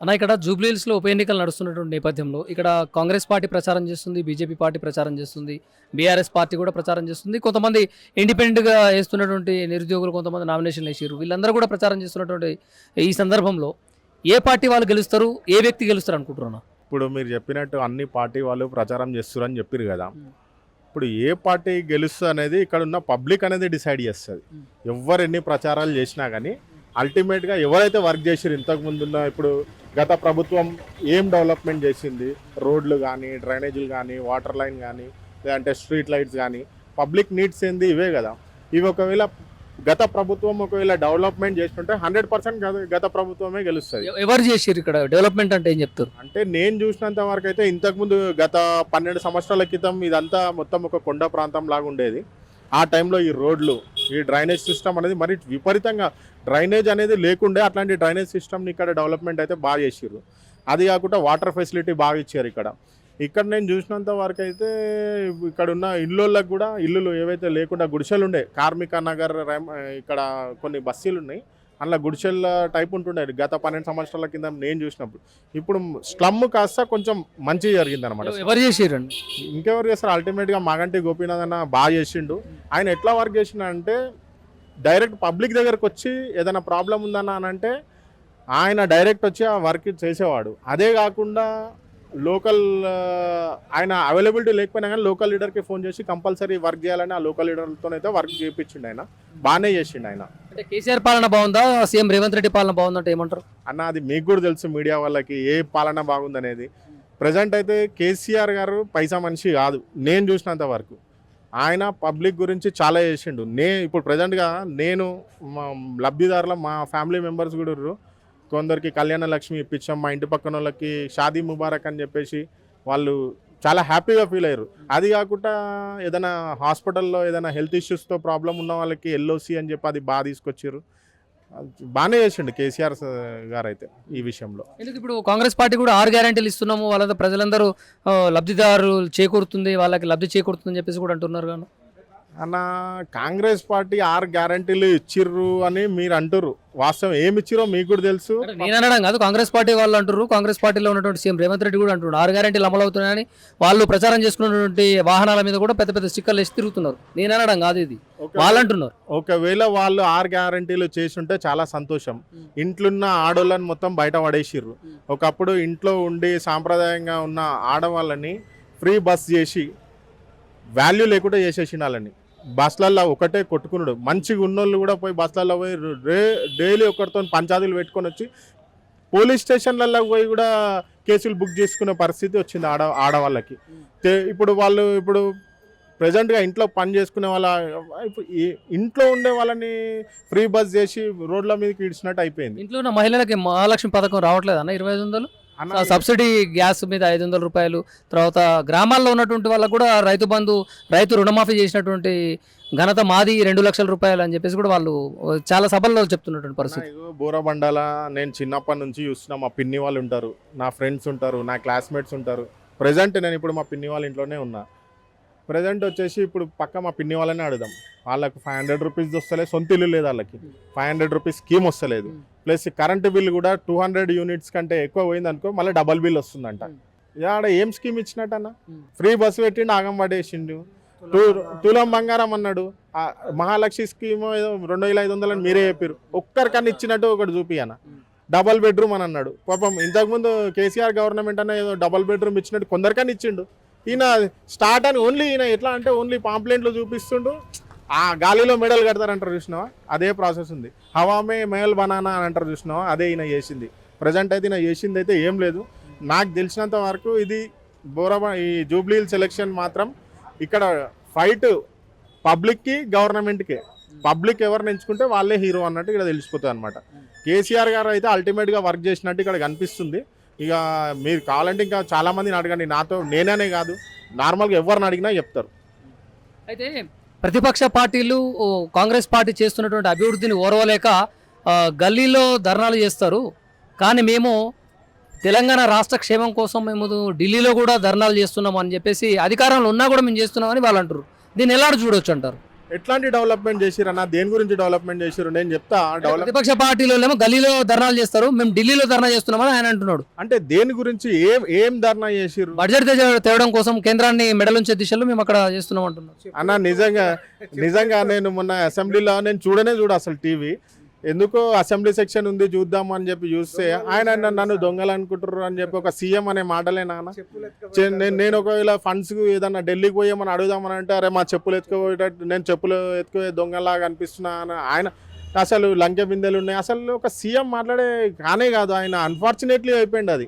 అన్న ఇక్కడ జూబ్లీహిల్స్లో ఉప ఎన్నికలు నడుస్తున్నటువంటి నేపథ్యంలో ఇక్కడ కాంగ్రెస్ పార్టీ ప్రచారం చేస్తుంది బీజేపీ పార్టీ ప్రచారం చేస్తుంది బీఆర్ఎస్ పార్టీ కూడా ప్రచారం చేస్తుంది. కొంతమంది ఇండిపెండెంట్గా వేస్తున్నటువంటి నిరుద్యోగులు కొంతమంది నామినేషన్ వేసారు వీళ్ళందరూ కూడా ప్రచారం చేస్తున్నటువంటి ఈ సందర్భంలో ఏ పార్టీ వాళ్ళు గెలుస్తారు ఏ వ్యక్తి గెలుస్తారు అనుకుంటున్నా ఇప్పుడు మీరు చెప్పినట్టు అన్ని పార్టీ వాళ్ళు ప్రచారం చేస్తారని చెప్పారు కదా. ఇప్పుడు ఏ పార్టీ గెలుస్తుంది అనేది ఇక్కడ ఉన్న పబ్లిక్ అనేది డిసైడ్ చేస్తుంది. ఎవరు ఎన్ని ప్రచారాలు చేసినా కానీ అల్టిమేట్గా ఎవరైతే వర్క్ చేసారు ఇంతకు ముందున్న ఇప్పుడు గత ప్రభుత్వం ఏం డెవలప్మెంట్ చేసింది? రోడ్లు కానీ డ్రైనేజీలు కానీ వాటర్ లైన్ కానీ లేదంటే స్ట్రీట్ లైట్స్ కానీ పబ్లిక్ నీడ్స్ ఏంది ఇవే కదా. ఇవి ఒకవేళ గత ప్రభుత్వం ఒకవేళ డెవలప్మెంట్ చేస్తుంటే హండ్రెడ్ పర్సెంట్ గత ప్రభుత్వమే గెలుస్తుంది. ఎవరు చేసారు ఇక్కడ? డెవలప్మెంట్ అంటే ఏం చెప్తారు? అంటే నేను చూసినంత వరకు అయితే ఇంతకుముందు గత పన్నెండు సంవత్సరాల క్రితం ఇదంతా మొత్తం ఒక కొండ ప్రాంతం లాగా ఉండేది. ఆ టైంలో ఈ రోడ్లు ఈ డ్రైనేజ్ సిస్టమ్ అనేది మరి విపరీతంగా డ్రైనేజ్ అనేది లేకుండే అట్లాంటి డ్రైనేజ్ సిస్టమ్ని ఇక్కడ డెవలప్మెంట్ అయితే బాగా చేసిర్రు. అది కాకుండా వాటర్ ఫెసిలిటీ బాగా ఇచ్చారు ఇక్కడ. ఇక్కడ నేను చూసినంత వరకు అయితే ఇక్కడ ఉన్న ఇల్లులకు కూడా ఇల్లులు ఏవైతే లేకుండా గుడిసెలు ఉండే కార్మిక నగర్ ఇక్కడ కొన్ని బస్సీలు ఉన్నాయి అందులో గుడిసెల టైప్ ఉంటుండే. గత పన్నెండు సంవత్సరాల కింద నేను చూసినప్పుడు. ఇప్పుడు స్లమ్ కాస్త కొంచెం మంచి జరిగింది అనమాట ఎవరు చేసారండి ఇంకెవరు చేస్తారు? అల్టిమేట్గా మాగంటి గోపీనాథ్ అన్న బాగా చేసిండు. ఆయన ఎట్లా వర్క్ చేసిండు అంటే డైరెక్ట్ పబ్లిక్ దగ్గరకు వచ్చి ఏదైనా ప్రాబ్లం ఉందన్న అని అంటే ఆయన డైరెక్ట్ వచ్చి ఆ వర్క్ చేసేవాడు. అదే కాకుండా లోకల్ ఆయన అవైలబిలిటీ లేకపోయినా కానీ లోకల్ లీడర్కి ఫోన్ చేసి కంపల్సరీ వర్క్ చేయాలని ఆ లోకల్ లీడర్తోనైతే వర్క్ చేయించిండు ఆయన. బాగానే చేసిండు ఆయన. అంటే కేసీఆర్ పాలన బాగుందా? సీఎం రేవంత్ రెడ్డి పాలన బాగుందంటే ఏమంటారు? అన్న అది మీకు కూడా తెలుసు మీడియా వాళ్ళకి ఏ పాలన బాగుందనేది. ప్రజెంట్ అయితే కేసీఆర్ గారు పైసా మనిషి కాదు. నేను చూసినంత వరకు ఆయన పబ్లిక్ గురించి చాలా చేసిండు. నే ఇప్పుడు ప్రజెంట్గా నేను మా లబ్ధిదారుల మా ఫ్యామిలీ మెంబర్స్ కూడా. కొందరికి కళ్యాణ లక్ష్మి ఇప్పించాం మా ఇంటి పక్కన వాళ్ళకి షాదీ ముబారక్ అని చెప్పేసి వాళ్ళు చాలా హ్యాపీగా ఫీల్ అయ్యారు. అది కాకుండా ఏదైనా హాస్పిటల్లో ఏదైనా హెల్త్ ఇష్యూస్తో ప్రాబ్లం ఉన్న వాళ్ళకి ఎల్ఓసి అని చెప్పి అది బాగా తీసుకొచ్చారు. బాగానే చేసిండు కేసీఆర్ గారు అయితే ఈ విషయంలో. ఎందుకు ఇప్పుడు కాంగ్రెస్ పార్టీ కూడా ఆరు గ్యారెంటీలు ఇస్తున్నాము వాళ్ళంతా ప్రజలందరూ లబ్ధిదారులు చేకూరుతుంది వాళ్ళకి లబ్ధి చేకూరుతుందని చెప్పేసి కూడా అంటున్నారు కానీ అన్న కాంగ్రెస్ పార్టీ ఆరు గ్యారంటీలు ఇచ్చిర్రు అని మీరు అంటారు వాస్తవం ఏమి ఇచ్చిరో మీకు కూడా తెలుసు. నేను అనడం కాదు కాంగ్రెస్ పార్టీ వాళ్ళు అంటారు కాంగ్రెస్ పార్టీలో ఉన్నటువంటి సీఎం రేవంత్ రెడ్డి కూడా అంటున్నారు ఆరు గ్యారెంటీలు అమలు అవుతున్నాయని వాళ్ళు ప్రచారం చేసుకున్నటువంటి వాహనాల మీద కూడా పెద్ద పెద్ద స్టిక్కర్లు వేసి తిరుగుతున్నారు. నేను అనడం కాదు ఇది. వాళ్ళు అంటున్నారు. ఒకవేళ వాళ్ళు ఆరు గ్యారంటీలు చేస్తుంటే చాలా సంతోషం. ఇంట్లున్న ఆడోళ్ళని మొత్తం బయట పడేసిర్రు. ఒకప్పుడు ఇంట్లో ఉండి సాంప్రదాయంగా ఉన్న ఆడవాళ్ళని ఫ్రీ బస్ చేసి వాల్యూ లేకుండా చేసేసిన వాళ్ళని బస్లల్లో ఒకటే కొట్టుకున్నాడు. మంచిగా ఉన్నోళ్ళు కూడా పోయి బస్లలో పోయి రే డైలీ ఒకరితో పంచాదులు పెట్టుకొని వచ్చి పోలీస్ స్టేషన్లలో పోయి కూడా కేసులు బుక్ చేసుకునే పరిస్థితి వచ్చింది ఆడ ఆడవాళ్ళకి. ఇప్పుడు వాళ్ళు ఇప్పుడు ప్రజెంట్గా ఇంట్లో పని చేసుకునే వాళ్ళ ఇప్పుడు ఇంట్లో ఉండే వాళ్ళని ఫ్రీ బస్ చేసి రోడ్ల మీదకి ఇడిచినట్టు అయిపోయింది. ఇంట్లో ఉన్న మహిళలకి మహాలక్ష్మి పథకం రావట్లేదు అన్న ఇరవై ఐదు వందలు? సబ్సిడీ గ్యాస్ మీద ఐదు వందల రూపాయలు తర్వాత గ్రామాల్లో ఉన్నటువంటి వాళ్ళకు కూడా రైతు బంధు రైతు రుణమాఫీ చేసినటువంటి ఘనత మాది రెండు లక్షల రూపాయలు అని చెప్పేసి కూడా వాళ్ళు చాలా సభల్లో చెప్తున్నటువంటి పరిస్థితి. బోరబండాల నేను చిన్నప్పటి నుంచి చూస్తున్నా మా పిన్ని వాళ్ళు ఉంటారు నా ఫ్రెండ్స్ ఉంటారు నా క్లాస్మేట్స్ ఉంటారు. ప్రజెంట్ నేను ఇప్పుడు మా పిన్ని వాళ్ళ ఇంట్లోనే ఉన్నా. ప్రజెంట్ వచ్చేసి ఇప్పుడు పక్క మా పిన్ని వాళ్ళని అడుగుదాం. వాళ్ళకి ఫైవ్ హండ్రెడ్ రూపీస్ వస్తలేదు సొంత ఇల్లు లేదు వాళ్ళకి. ఫైవ్ హండ్రెడ్ రూపీస్ స్కీమ్ వస్తలేదు. ప్లస్ కరెంట్ బిల్ కూడా టూ హండ్రెడ్ యూనిట్స్ కంటే ఎక్కువ పోయింది అనుకో మళ్ళీ డబల్ బిల్ వస్తుందంట. ఆడ ఏం స్కీమ్ ఇచ్చినట్టన్న? Hmm. ఫ్రీ బస్సు పెట్టిండు ఆగం పడేసిండు. తులం బంగారం. అన్నాడు. మహాలక్ష్మి స్కీమ్ ఏదో రెండు వేల ఐదు వందలని మీరే చెప్పారు ఒక్కరికన్నా ఇచ్చినట్టు ఒకటి చూపియన డబల్ బెడ్రూమ్ అని అన్నాడు. పాపం ఇంతకుముందు కేసీఆర్ గవర్నమెంట్ అన్న ఏదో డబల్ బెడ్రూమ్ ఇచ్చినట్టు కొందరికన్నా ఇచ్చిండు. ఈయన స్టార్ట్ అని ఓన్లీ ఈయన ఎట్లా అంటే ఓన్లీ పాంప్లెంట్లు చూపిస్తుండు. ఆ గాలిలో మెడల్ కడతారంటారు చూసినావా? అదే ప్రాసెస్ ఉంది. హవామే మేల్ బనానా అని అంటారు చూసినావా? అదే ఈయన చేసింది. ప్రజెంట్ అయితే ఈయన చేసింది అయితే ఏం లేదు. నాకు తెలిసినంత వరకు ఇది బోరబా ఈ జూబ్లీల్ సెలెక్షన్ మాత్రం ఇక్కడ ఫైట్ పబ్లిక్కి గవర్నమెంట్కే పబ్లిక్ ఎవరిని ఎంచుకుంటే వాళ్ళే హీరో అన్నట్టు ఇక్కడ తెలిసిపోతుంది అనమాట కేసీఆర్ గారు అయితే అల్టిమేట్గా వర్క్ చేసినట్టు ఇక్కడ కనిపిస్తుంది. ఇక మీరు కావాలంటే ఇంకా చాలామందిని అడగండి. నాతో నేననే కాదు. నార్మల్గా ఎవరిని అడిగినా చెప్తారు. అయితే ప్రతిపక్ష పార్టీలు కాంగ్రెస్ పార్టీ చేస్తున్నటువంటి అభివృద్ధిని ఓర్వలేక గల్లీలో ధర్నాలు చేస్తారు. కానీ మేము తెలంగాణ రాష్ట్ర క్షేమం కోసం మేము ఢిల్లీలో కూడా ధర్నాలు చేస్తున్నాం అని చెప్పేసి అధికారంలో ఉన్నా కూడా మేము చేస్తున్నామని వాళ్ళు అంటారు దీన్ని ఎలా చూడొచ్చు అంటారు? ఎట్లాంటి డెవలప్మెంట్ చేసిరు అన్న దేని గురించి డెవలప్మెంట్ చేసిరు నేను చెప్తా. డెవలప్ ప్రతిపక్ష పార్టీలో ఏమో గల్లీలో ధర్నాలు చేస్తారు. మేము ఢిల్లీలో ధర్నా చేస్తున్నామని ఆయన అంటున్నాడు. అంటే దేని గురించి ఏం ఏం ధర్నా చేసిరు బడ్జెట్ తేవడం కోసం కేంద్రాన్ని మెడలుంచే దిశలో మేము అక్కడ చేస్తున్నాం అంటున్నారు అన్న నిజంగా నిజంగా నేను మొన్న అసెంబ్లీలో నేను చూడనే చూడ అసలు టీవీ. ఎందుకో అసెంబ్లీ సెక్షన్ ఉంది చూద్దాం అని చెప్పి చూస్తే ఆయన నన్ను- దొంగలు అనుకుంటారు అని చెప్పి ఒక సీఎం అనే మాటలే నాన్న. నేను నేను ఒకవేళ ఫండ్స్ ఏదన్నా ఢిల్లీకి పోయామని అడుగుదామని అంటే అరే మా చెప్పులు ఎత్తుకుపోయేటట్టు నేను చెప్పులు ఎత్తుకుపోయే దొంగలాగా అనిపిస్తున్నా అని ఆయన అసలు లంకె బిందెలు ఉన్నాయి. అసలు ఒక సీఎం మాట్లాడే కానే కాదు ఆయన. అన్ఫార్చునేట్లీ అయిపోయింది అది.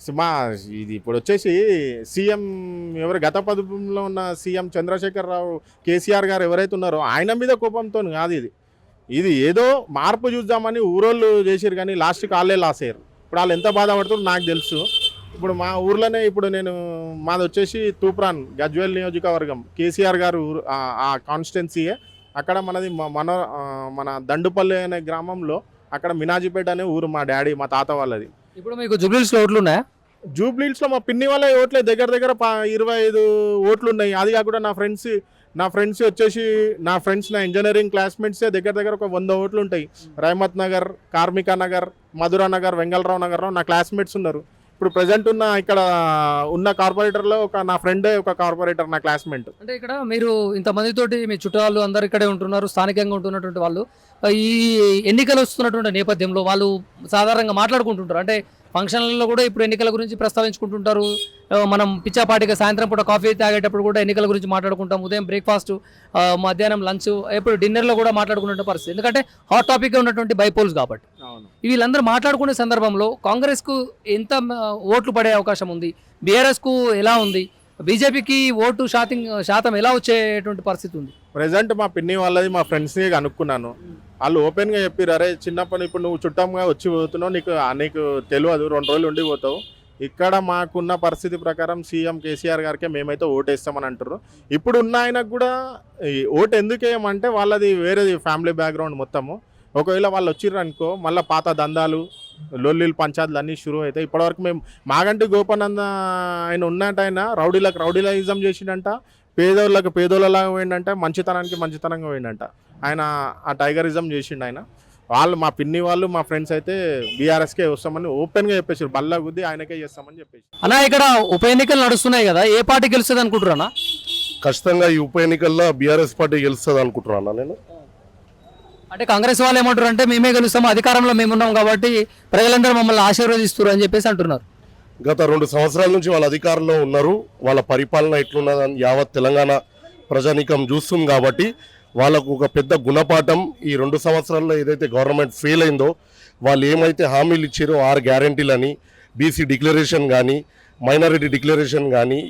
మా ఇది ఇప్పుడు వచ్చేసి సీఎం ఎవరు గత పదవిలో ఉన్న సీఎం చంద్రశేఖర్ రావు కేసీఆర్ గారు ఎవరైతే ఉన్నారో ఆయన మీద కోపంతో కాదు ఇది. ఇది ఏదో మార్పు చూద్దామని ఊరోళ్ళు చేసారు కానీ లాస్ట్కి వాళ్ళే లాస్ అయ్యారు ఇప్పుడు వాళ్ళు ఎంత బాధపడుతారో నాకు తెలుసు. ఇప్పుడు మా ఊర్లోనే ఇప్పుడు నేను మాది వచ్చేసి తూప్రాన్ గజ్వేల్ నియోజకవర్గం. కేసీఆర్ గారు ఆ- కాన్స్టిట్యున్సీయే. అక్కడ మనది మన మన దండుపల్లి అనే గ్రామంలో అక్కడ మినాజిపేట అనే ఊరు మా డాడీ మా తాత వాళ్ళది. ఇప్పుడు మీకు జుబ్లీస్లో ఓట్లు ఉన్నాయా జూబ్లీస్లో మా పిన్ని వాళ్ళ ఓట్లే. దగ్గర దగ్గర ఇరవై ఐదు ఓట్లు ఉన్నాయి అది కాకుండా నా ఫ్రెండ్స్ నా ఫ్రెండ్స్ వచ్చేసి నా ఫ్రెండ్స్ నా ఇంజనీరింగ్ క్లాస్మేట్స్ దగ్గర దగ్గర ఒక వంద ఓట్లు ఉంటాయి. రైమత్ నగర్ కార్మిక నగర్ మధురా నగర్ వెంగళరావు నగర్లో నా క్లాస్మేట్స్ ఉన్నారు. ఇప్పుడు ప్రజెంట్ ఉన్న ఇక్కడ ఉన్న కార్పొరేటర్లో ఒక నా ఫ్రెండే ఒక కార్పొరేటర్ నా క్లాస్మేట్ అంటే ఇక్కడ మీరు ఇంతమందితోటి మీ చుట్టాలు అందరు ఇక్కడే ఉంటున్నారు స్థానికంగా ఉంటున్నటువంటి వాళ్ళు. ఈ ఎన్నికలు వస్తున్నటువంటి నేపథ్యంలో వాళ్ళు సాధారణంగా మాట్లాడుకుంటుంటారు. అంటే ఫంక్షన్లలో కూడా ఇప్పుడు ఎన్నికల గురించి ప్రస్తావించుకుంటుంటారు. మనం పిచ్చాపాటిగా సాయంత్రం పూట కాఫీ తాగేటప్పుడు కూడా ఎన్నికల గురించి మాట్లాడుకుంటాం. ఉదయం బ్రేక్ఫాస్ట్ మధ్యాహ్నం లంచ్ ఎప్పుడు డిన్నర్లో కూడా మాట్లాడుకునే పరిస్థితి. ఎందుకంటే హాట్ టాపిక్గా ఉన్నటువంటి బైపోల్స్ కాబట్టి. వీళ్ళందరూ మాట్లాడుకునే సందర్భంలో కాంగ్రెస్కు ఎంత ఓట్లు పడే అవకాశం ఉంది? బీఆర్ఎస్కు ఎలా ఉంది? బీజేపీకి ఓటు శాతం శాతం ఎలా వచ్చేటువంటి పరిస్థితి ఉంది? ప్రజెంట్ మా పిన్ని వాళ్ళది మా ఫ్రెండ్స్ని కనుక్కున్నాను. వాళ్ళు ఓపెన్గా చెప్పారు అరే చిన్నప్పటి ఇప్పుడు నువ్వు చుట్టంగా వచ్చి పోతున్నావు నీకు నీకు తెలియదు రెండు రోజులు ఉండి పోతావు. ఇక్కడ మాకున్న పరిస్థితి ప్రకారం సీఎం కేసీఆర్ గారికే మేమైతే ఓటు వేస్తామని అంటారు ఇప్పుడు ఉన్న ఆయనకు కూడా ఓటు ఎందుకు వేయమంటే వాళ్ళది వేరేది ఫ్యామిలీ బ్యాక్గ్రౌండ్ మొత్తము. ఒకవేళ వాళ్ళు వచ్చిర్రు అనుకో మళ్ళీ పాత దందాలు లొల్లిలు పంచాయతీలు అన్నీ షురూ అవుతాయి. ఇప్పటివరకు మేము మాగంటి గోపనంద ఆయన ఉన్నట్టు ఆయన రౌడీలకు రౌడీలైజం చేసిండంట. పేదోళ్ళకి పేదోళ్ళలాగా పోయిండంట. మంచితనానికి మంచితనంగా పోయిండంట. ఆయన ఆ టైగరిజం చేసిండు ఆయన. వాళ్ళు మా పిన్ని వాళ్ళు మా ఫ్రెండ్స్ అయితే బీఆర్ఎస్కే వస్తామని ఓపెన్గా చెప్పేసారు బల్ల గుద్ది ఆయనకే చేస్తామని చెప్పేసి అన్నా ఇక్కడ ఉప ఎన్నికలు నడుస్తున్నాయి కదా ఏ పార్టీ గెలుస్తుంది అనుకుంటున్నా ఖచ్చితంగా ఈ ఉప ఎన్నికల్లో బీఆర్ఎస్ పార్టీ గెలుస్తుంది అనుకుంటున్నాను నేను? అంటే కాంగ్రెస్ వాళ్ళు ఏమంటారు అంటే మేమే గెలుస్తాము అధికారంలో మేము ఉన్నాం కాబట్టి ప్రజలందరూ మమ్మల్ని ఆశీర్వదిస్తారు అని చెప్పేసి అంటున్నారు. గత రెండు సంవత్సరాల నుంచి వాళ్ళ అధికారంలో ఉన్నారు. వాళ్ళ పరిపాలన ఎట్లున్నదని యావత్ తెలంగాణ ప్రజానీకం చూస్తుంది కాబట్టి వాళ్ళకు ఒక పెద్ద గుణపాఠం ఈ రెండు సంవత్సరాల్లో ఏదైతే గవర్నమెంట్ ఫెయిల్ అయిందో వాళ్ళు ఏమైతే హామీలు ఇచ్చారో ఆరు గ్యారంటీలని బీసీ డిక్లరేషన్ కానీ మైనారిటీ డిక్లరేషన్ కానీ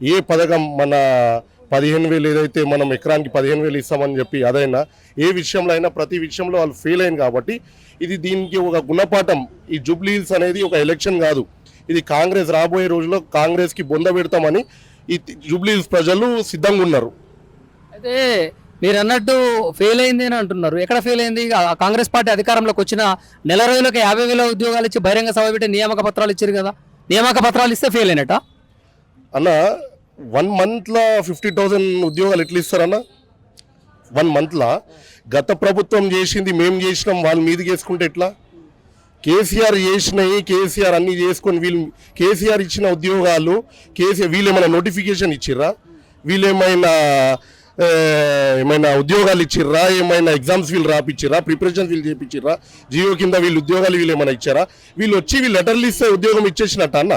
ఏ పథకం మన పదిహేను వేలు ఏదైతే మనం ఎకరానికి పదిహేను వేలు ఇస్తామని చెప్పి అదైనా ఏ విషయంలో అయినా ప్రతి విషయంలో వాళ్ళు ఫెయిల్ అయింది కాబట్టి ఇది దీనికి ఒక గుణపాఠం. ఈ జూబ్లీహిల్స్ అనేది ఒక ఎలక్షన్ కాదు. ఇది కాంగ్రెస్ రాబోయే రోజుల్లో కాంగ్రెస్కి బొంద పెడతామని ఈ జూబ్లీహిల్స్ ప్రజలు సిద్ధంగా ఉన్నారు. అయితే మీరు అన్నట్టు ఫెయిల్ అయింది అని అంటున్నారు. ఎక్కడ ఫెయిల్ అయింది? కాంగ్రెస్ పార్టీ అధికారంలోకి వచ్చిన నెల రోజులకి యాభై వేల ఉద్యోగాలు ఇచ్చి బహిరంగ సభ పెట్టి నియామక పత్రాలు ఇచ్చారు కదా. నియామక పత్రాలు ఇస్తే ఫెయిల్ అయినట్ట? అన్న వన్ మంత్లో ఫిఫ్టీ థౌజండ్ ఉద్యోగాలు ఎట్లా ఇస్తారన్నా? వన్ మంత్లో. గత ప్రభుత్వం చేసింది మేము చేసినాం వాళ్ళ మీదకి వేసుకుంటే ఎట్లా? కేసీఆర్ చేసినవి కేసీఆర్ అన్నీ చేసుకొని వీళ్ళు కేసీఆర్ ఇచ్చిన ఉద్యోగాలు కేసీఆర్ వీళ్ళు ఏమైనా నోటిఫికేషన్ ఇచ్చిర్రా? వీళ్ళు ఏమైనా ఏమైనా ఉద్యోగాలు ఇచ్చిర్రా? ఏమైనా ఎగ్జామ్స్ వీళ్ళు రాపిచ్చిర్రా? ప్రిపరేషన్స్ వీళ్ళు చేపించిర్రా జియో కింద వీళ్ళు ఉద్యోగాలు వీళ్ళు ఏమైనా ఇచ్చారా? వీళ్ళు వచ్చి వీళ్ళు లెటర్లు ఇస్తే ఉద్యోగం ఇచ్చేసినట్ట అన్న?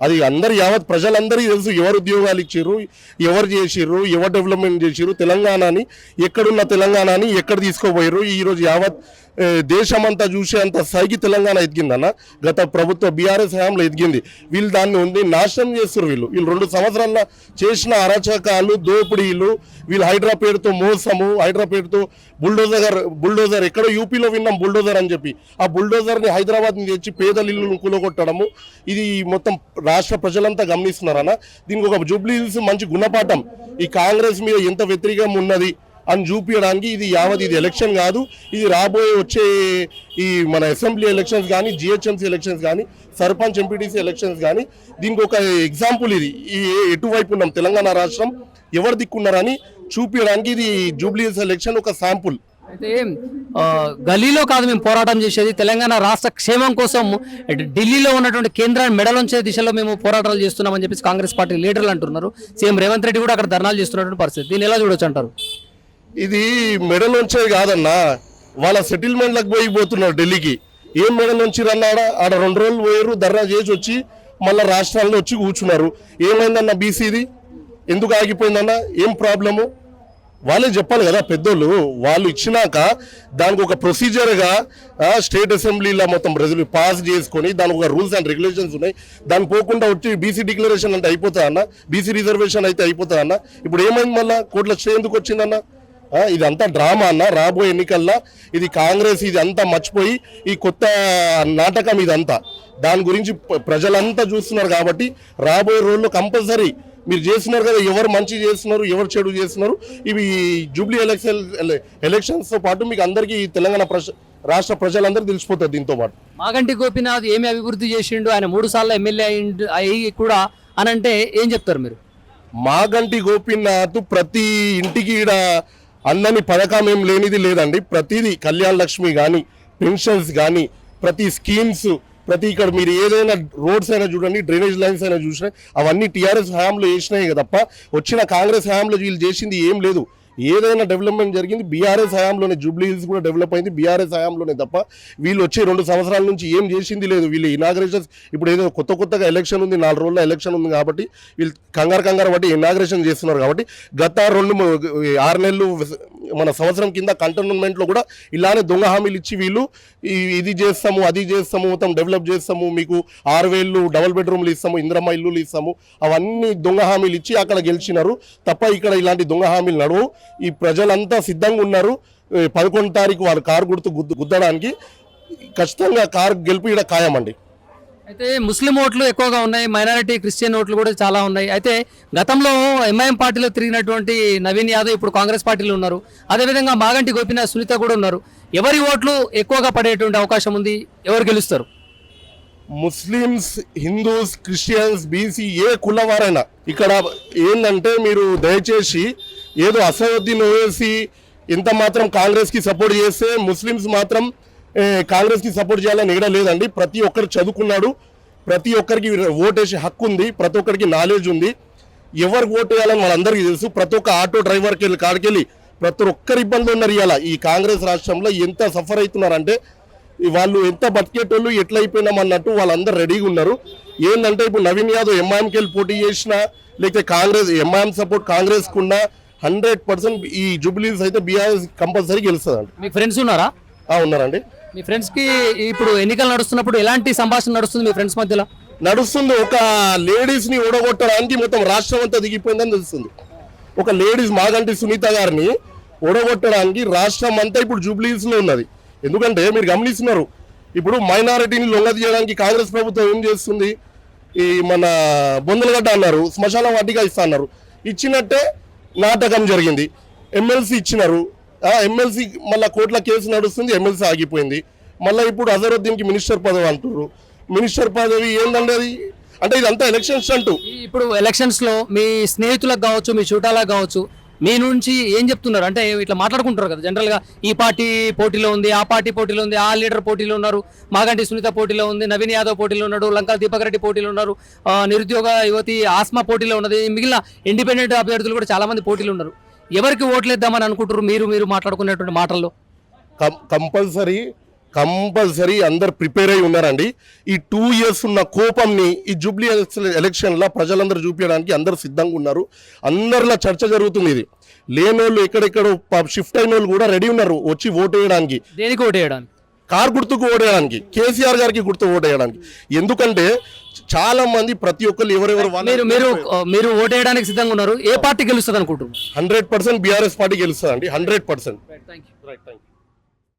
అది అందరు యావత్ ప్రజలందరికీ తెలుసు ఎవరు ఉద్యోగాలు ఇచ్చారు ఎవరు చేసిర్రు ఎవరు డెవలప్మెంట్ చేసిర్రు తెలంగాణని ఎక్కడున్న తెలంగాణని ఎక్కడ తీసుకోపోయారు ఈరోజు యావత్ దేశమంతా చూసేంత స్థాయికి తెలంగాణ ఎదిగిందన్న? గత ప్రభుత్వ బీఆర్ఎస్ హయాంలో ఎదిగింది. వీళ్ళు దాన్ని ఉంది నాశనం చేస్తారు వీళ్ళు. వీళ్ళు రెండు సంవత్సరాల చేసిన అరాచకాలు దోపిడీలు వీళ్ళు హైడ్రా పేరుతో మోసము హైడ్రా పేరుతో బుల్డోజర్ బుల్డోజర్ ఎక్కడో యూపీలో విన్నాం బుల్డోజర్ అని చెప్పి. ఆ బుల్డోజర్ని హైదరాబాద్ నుంచి తెచ్చి పేదలు ఇల్లును కూలగొట్టడము ఇది మొత్తం రాష్ట్ర ప్రజలంతా గమనిస్తున్నారన్న? దీనికి ఒక జూబ్లీ మంచి గుణపాఠం. ఈ కాంగ్రెస్ మీద ఎంత వ్యతిరేకం ఉన్నది? అని చూపించడానికి ఇది యావత్ ఇది ఎలక్షన్ కాదు. ఇది రాబోయే వచ్చే ఈ మన అసెంబ్లీ ఎలక్షన్స్ కానీ జిహెచ్ఎంసీ ఎలక్షన్స్ కానీ సర్పంచ్ ఎంపీటీసీ ఎలక్షన్స్ కానీ దీనికి ఒక ఎగ్జాంపుల్ ఇది. ఈ ఎటువైపు ఉన్నాం? తెలంగాణ రాష్ట్రం ఎవరు దిక్కున్నారని చూపించడానికి ఇది జూబ్లీస్ ఎలక్షన్ ఒక శాంపుల్ అయితే గలీలో కాదు మేము పోరాటం చేసేది. తెలంగాణ రాష్ట్ర క్షేమం కోసం ఢిల్లీలో ఉన్నటువంటి కేంద్రాన్ని మెడలుంచే దిశలో మేము పోరాటాలు చేస్తున్నామని చెప్పేసి కాంగ్రెస్ పార్టీ లీడర్లు అంటున్నారు. సీఎం రేవంత్ రెడ్డి కూడా అక్కడ ధర్నాలు చేస్తున్నటువంటి పరిస్థితి. దీన్ని ఎలా చూడొచ్చు అంటారు? ఇది మెడలోంచేది కాదన్నా. వాళ్ళ సెటిల్మెంట్లకు పోయి పోతున్నారు ఢిల్లీకి. ఏం మెడల్ నుంచి రన్నాడ ఆడ రెండు రోజులు పోయారు ధర్నా చేసి వచ్చి మళ్ళీ రాష్ట్రాల్లో వచ్చి కూర్చున్నారు. ఏమైందన్న బీసీది ఎందుకు ఆగిపోయిందన్న? ఏం ప్రాబ్లము వాళ్ళే చెప్పాలి కదా పెద్దోళ్ళు. వాళ్ళు ఇచ్చినాక దానికి ఒక ప్రొసీజర్గా స్టేట్ అసెంబ్లీలో మొత్తం ప్రజలు పాస్ చేసుకొని దానికి ఒక రూల్స్ అండ్ రెగ్యులేషన్స్ ఉన్నాయి. దాన్ని పోకుండా వచ్చి బీసీ డిక్లరేషన్ అంటే అయిపోతుందన్న అన్న? బీసీ రిజర్వేషన్ అయితే అయిపోతుందన్న ఇప్పుడు ఏమైంది మళ్ళీ? కోర్టులో స్టే ఎందుకు వచ్చిందన్న? ఇదంతా డ్రామా అన్న. రాబోయే ఎన్నికల్లో ఇది కాంగ్రెస్ ఇది అంతా మర్చిపోయి ఈ కొత్త నాటకం ఇదంతా. దాని గురించి ప్రజలంతా చూస్తున్నారు కాబట్టి రాబోయే రోజుల్లో కంపల్సరీ మీరు చేస్తున్నారు కదా ఎవరు మంచి చేస్తున్నారు ఎవరు చెడు చేస్తున్నారు ఇవి జూబ్లీ ఎలక్షన్ ఎలక్షన్స్తో పాటు మీకు అందరికీ తెలంగాణ ప్రజ రాష్ట్ర ప్రజలందరికీ తెలిసిపోతారు దీంతో పాటు. మాగంటి గోపీనాథ్ ఏమి అభివృద్ధి చేసిండు? ఆయన మూడు సార్లు ఎమ్మెల్యే అయ్యి కూడా అని అంటే ఏం చెప్తారు మీరు? మాగంటి గోపీనాథ్ ప్రతి ఇంటికి ఈడ అన్నని పథకం ఏం లేనిది లేదండి. ప్రతిదీ కళ్యాణ లక్ష్మి కానీ పెన్షన్స్ కానీ ప్రతి స్కీమ్స్ ప్రతి ఇక్కడ మీరు ఏదైనా రోడ్స్ అయినా చూడండి డ్రైనేజ్ లైన్స్ అయినా చూసినా అవన్నీ టీఆర్ఎస్ హయాంలో చేసినాయి తప్ప వచ్చిన కాంగ్రెస్ హయాంలో వీళ్ళు చేసింది ఏం లేదు. ఏదైనా డెవలప్మెంట్ జరిగింది బీఆర్ఎస్ హయాంలోనే జూబ్లీ హిల్స్ కూడా డెవలప్ అయింది బీఆర్ఎస్ హయాంలోనే తప్ప వీళ్ళు వచ్చి రెండు సంవత్సరాల నుంచి ఏం చేసింది లేదు. వీళ్ళు ఇనాగ్రేషన్స్ ఇప్పుడు ఏదో కొత్త కొత్తగా ఎలక్షన్ ఉంది నాలుగు రోజుల ఎలక్షన్ ఉంది కాబట్టి వీళ్ళు కంగారు కంగారు బట్టి ఇనాగ్రేషన్ చేస్తున్నారు కాబట్టి గత రెండు ఆరు నెలలు మన సంవత్సరం కింద కంటోన్మెంట్లో కూడా ఇలానే దొంగ హామీలు ఇచ్చి వీళ్ళు ఈ- ఇది చేస్తాము అది చేస్తాము మొత్తం డెవలప్ చేస్తాము మీకు ఆరు వేళ్ళు డబల్ బెడ్రూమ్లు ఇస్తాము ఇంద్రమ్మ ఇల్లులు ఇస్తాము అవన్నీ దొంగ హామీలు ఇచ్చి అక్కడ గెలిచినారు. తప్ప ఇక్కడ ఇలాంటి దొంగ హామీలు నడవు. ఈ ప్రజలంతా సిద్ధంగా ఉన్నారు. పదకొండు తారీఖు వారు కారు గుర్తు గుద్దు- గుద్దడానికి. ఖచ్చితంగా కారు గెలుపు ఇక్కడ ఖాయమండి. అయితే ముస్లిం ఓట్లు ఎక్కువగా ఉన్నాయి మైనారిటీ క్రిస్టియన్ ఓట్లు కూడా చాలా ఉన్నాయి. అయితే గతంలో ఎంఐఎం పార్టీలో తిరిగినటువంటి నవీన్ యాదవ్ ఇప్పుడు కాంగ్రెస్ పార్టీలో ఉన్నారు. అదేవిధంగా మాగంటి గోపినాథ్ సునీత కూడా ఉన్నారు. ఎవరి ఓట్లు ఎక్కువగా పడేటువంటి అవకాశం ఉంది? ఎవరు గెలుస్తారు? ముస్లిమ్స్ హిందూస్ క్రిస్టియన్స్ బీసీ ఏ కులవారైనా ఇక్కడ ఏంటంటే మీరు దయచేసి ఏదో అసదుద్దీన్ ఓవేసి ఇంత మాత్రం కాంగ్రెస్కి సపోర్ట్ చేస్తే ముస్లిమ్స్ మాత్రం కాంగ్రెస్కి సపోర్ట్ చేయాలని ఏడా లేదండి. ప్రతి ఒక్కరు చదువుకున్నాడు. ప్రతి ఒక్కరికి ఓటేసే హక్కు ఉంది. ప్రతి ఒక్కరికి నాలెడ్జ్ ఉంది. ఎవరికి ఓటు వేయాలని వాళ్ళందరికీ తెలుసు. ప్రతి ఒక్క ఆటో డ్రైవర్కి వెళ్ళి కాడికెళ్ళి ప్రతి ఒక్కరు ఇబ్బంది ఉన్నారు ఇవాళ. ఈ కాంగ్రెస్ రాష్ట్రంలో ఎంత సఫర్ అవుతున్నారంటే వాళ్ళు ఎంత బతికేటోళ్ళు ఎట్లా అయిపోయినాం అన్నట్టు వాళ్ళందరూ రెడీగా ఉన్నారు. ఏంటంటే ఇప్పుడు నవీన్ యాదవ్ ఎంఐఎంకి వెళ్ళి పోటీ చేసినా లేకపోతే కాంగ్రెస్ ఎంఐఎం సపోర్ట్ కాంగ్రెస్ కున్నా హండ్రెడ్ పర్సెంట్ ఈ జూబ్లీస్ అయితే బీఆర్ఎస్ కంపల్సరీ గెలుస్తుందండి. మీ ఫ్రెండ్స్ ఉన్నారా? ఆ, ఉన్నారండి. మీ ఫ్రెండ్స్కి ఇప్పుడు ఎన్నికలు నడుస్తున్నప్పుడు ఎలాంటి సంభాషణ నడుస్తుంది మీ ఫ్రెండ్స్ మధ్యలో? నడుస్తుంది. ఒక లేడీస్ని ఓడగొట్టడానికి మొత్తం రాష్ట్రం అంతా దిగిపోయిందని తెలుస్తుంది. ఒక లేడీస్ మాగంటి సునీత గారిని ఓడగొట్టడానికి రాష్ట్రం అంతా ఇప్పుడు జూబ్లీస్లో ఉన్నది. ఎందుకంటే మీరు గమనిస్తున్నారు ఇప్పుడు మైనారిటీని లొంగదీయడానికి కాంగ్రెస్ ప్రభుత్వం ఏం చేస్తుంది? ఈ మన బొందలగడ్డ అన్నారు శ్మశాన వాటిగా ఇస్తా అన్నారు. ఇచ్చినట్టే నాటకం జరిగింది. ఎమ్మెల్సీ ఇచ్చినారు ఎమ్మెల్సీ మళ్ళీ కోర్టుల కేసు నడుస్తుంది ఎమ్మెల్సీ ఆగిపోయింది. మళ్ళీ ఇప్పుడు అజరుద్దీన్కి మినిస్టర్ పదవి అంటున్నారు మినిస్టర్ పదవి ఏందండి అది అంటే ఇదంతా ఎలక్షన్స్ అంటూ ఇప్పుడు ఎలక్షన్స్లో మీ స్నేహితులకు కావచ్చు మీ చుట్టాలకు కావచ్చు మీ నుంచి ఏం చెప్తున్నారు? అంటే ఇట్లా మాట్లాడుకుంటారు కదా జనరల్గా ఈ పార్టీ పోటీలో ఉంది ఆ పార్టీ పోటీలో ఉంది ఆ లీడర్ పోటీలో ఉన్నారు మాగంటి సునీత పోటీలో ఉంది నవీన్ యాదవ్ పోటీలో ఉన్నాడు లంకా దీపక్ రెడ్డి పోటీలో ఉన్నారు నిరుద్యోగ యువతి ఆస్మా పోటీలో ఉన్నది మిగిలిన ఇండిపెండెంట్ అభ్యర్థులు కూడా చాలా మంది పోటీలు ఉన్నారు. ఎవరికి ఓట్లేద్దామని అనుకుంటారు మీరు మీరు మాట్లాడుకునేటువంటి మాటల్లో? కంపల్సరీ కంపల్సరీ అందరు ప్రిపేర్ అయి ఉన్నారండి. ఈ టూ ఇయర్స్ ఉన్న కోపంని ఈ జూబ్లీ ఎలక్షన్లో ప్రజలందరూ చూపించడానికి అందరు సిద్ధంగా ఉన్నారు. అందరిలో చర్చ జరుగుతుంది ఇది. లేనోళ్ళు ఎక్కడెక్కడ షిఫ్ట్ అయిన వాళ్ళు కూడా రెడీ ఉన్నారు వచ్చి ఓటు వేయడానికి. దేనికి ఓటేయడానికి కార్ గుర్తుకు ఓటేయడానికి కేసీఆర్ గారికి గుర్తు ఓటేయడానికి ఎందుకంటే చాలా మంది ప్రతి ఒక్కరు ఎవరెవరు మీరు మీరు మీరు ఓటేయడానికి సిద్ధంగా ఉన్నారు. ఏ పార్టీ గెలుస్తుంది అనుకుంటున్నారు? Hundred percent BRS party గెలుస్తుందండి. Hundred percent. Right thank you